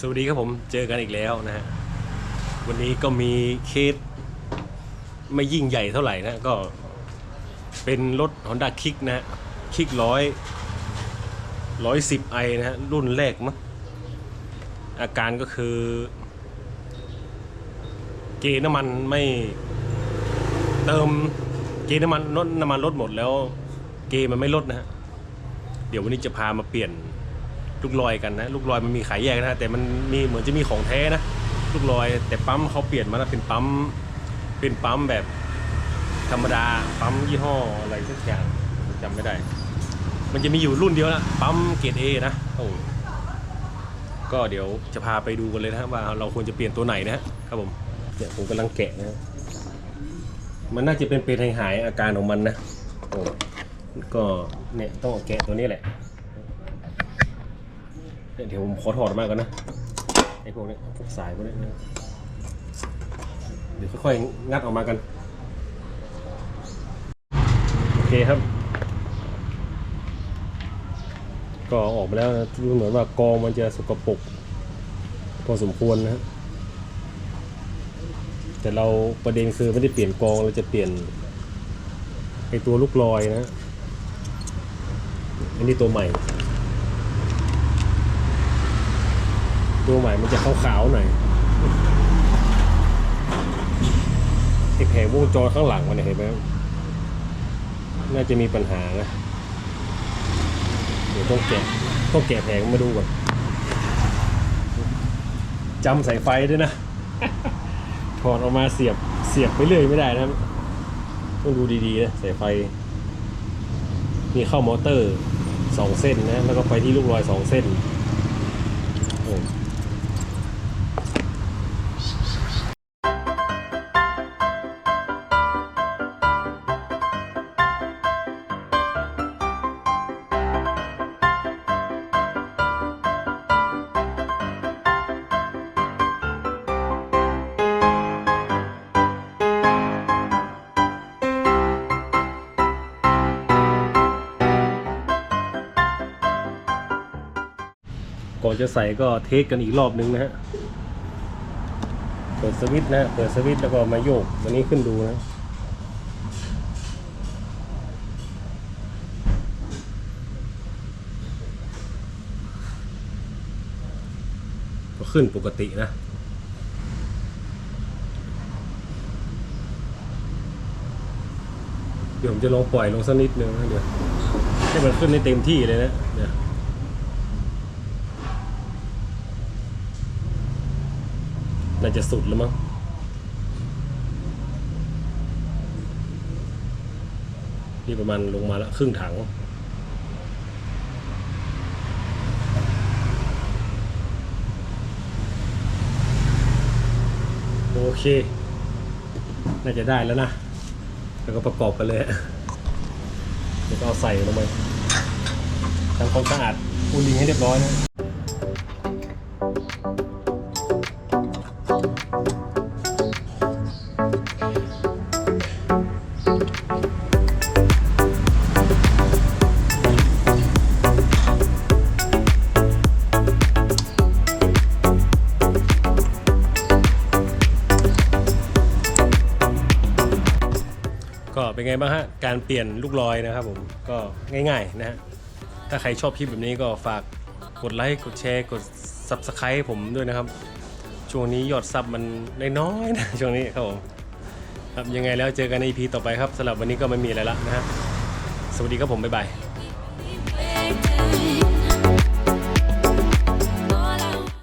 สวัสดีครับผมเจอกันอีกแล้วนะฮะวันนี้ก็มีเคสไม่ยิ่งใหญ่เท่าไหร่นะก็เป็นรถ Honda Kick นะฮะคิกร้อยร้อยสิบไอนะฮะรุ่นแรกมั้งอาการก็คือ เกน้ำมันไม่เติมเกน้ำมันลดน้ำมันลดหมดแล้ว เกมันไม่ลดนะฮะเดี๋ยววันนี้จะพามาเปลี่ยน ลูกลอยกันนะ ลูกลอยมันมีขายแยกนะฮะแต่มันมีเหมือนจะมีของแท้นะลูกลอย แต่ปั๊มเขาเปลี่ยนมาแล้วเป็นปั๊มเป็นปั๊มแบบธรรมดาปั๊มยี่ห้ออะไรสักอย่างจำไม่ได้ มันจะมีอยู่รุ่นเดียวนะปั๊มเกรดเอนะโอ้ก็เดี๋ยวจะพาไปดูกันเลยนะว่าเราควรจะเปลี่ยนตัวไหนนะครับผมเนี่ยผมกำลังแกะนะมันน่าจะเป็นเป็นหายอาการของมันนะโอ้ก็เนี่ยต้องแกะตัวนี้แหละ เดี๋ยวผมขอถอดออกมาก่อนนะไอ้พวกนี้พวกสายพวกนี้นะเดี๋ยวค่อยๆงัดออกมากัน โอเคครับ ก็ออกมาแล้วนะดูเหมือนว่ากองมันจะสกปรกพอสมควรนะฮะแต่เราประเด็นคือไม่ได้เปลี่ยนกองเราจะเปลี่ยนไอตัวลูกลอยนะอันนี้ตัวใหม่ ตัวใหม่มันจะขาวๆหน่อยไอแผงวงจรข้างหลังมันเนี่ยเห็นไหมน่าจะมีปัญหานะเดี๋ยวต้องแกะต้องแกะแผงมาดูก่อนจำสายไฟด้วยนะถอดออกมาเสียบเสียบไปเรื่อยไม่ได้นะต้องดูดีๆนะสายไฟ มีเข้ามอเตอร์สองเส้นนะ แล้วก็ไปที่ลูกลอยสองเส้นโอ้่อนจะใส่ก็เทสกันอีกรอบนึงนะฮะ เปิดสวิตช์นะฮะเปิดสวิตช์แล้วก็มาโยกวันนี้ขึ้นดูนะก็ขึ้นปกตินะเดี๋ยวผมจะลองปล่อยลงสักนิดนึงนะเดี๋ยวให้มันขึ้นในเต็มที่เลยนะเดี๋ยว น่าจะสุดแล้วมั้งนี่ประมาณลงมาแล้วครึ่งถังโอเค น่าจะได้แล้วนะ แล้วก็ประกอบกันเลยเดี๋ยวก็เอาใส่ลงไปทำความสะอาดปูลิงให้เรียบร้อยนะ ก็เป็นไงบ้างฮะ การเปลี่ยนลูกลอยนะครับผม ก็ง่ายๆนะฮะ ถ้าใครชอบคลิปแบบนี้ก็ฝากกดไลค์ กดแชร์ กด Subscribe ผมด้วยนะครับ ช่วงนี้ยอดซับมันน้อยๆนะช่วงนี้ครับผมครับยังไงแล้วเจอกันใน EP ต่อไปครับสำหรับวันนี้ก็ไม่มีอะไรละนะฮะ สวัสดีครับผม บ๊ายบาย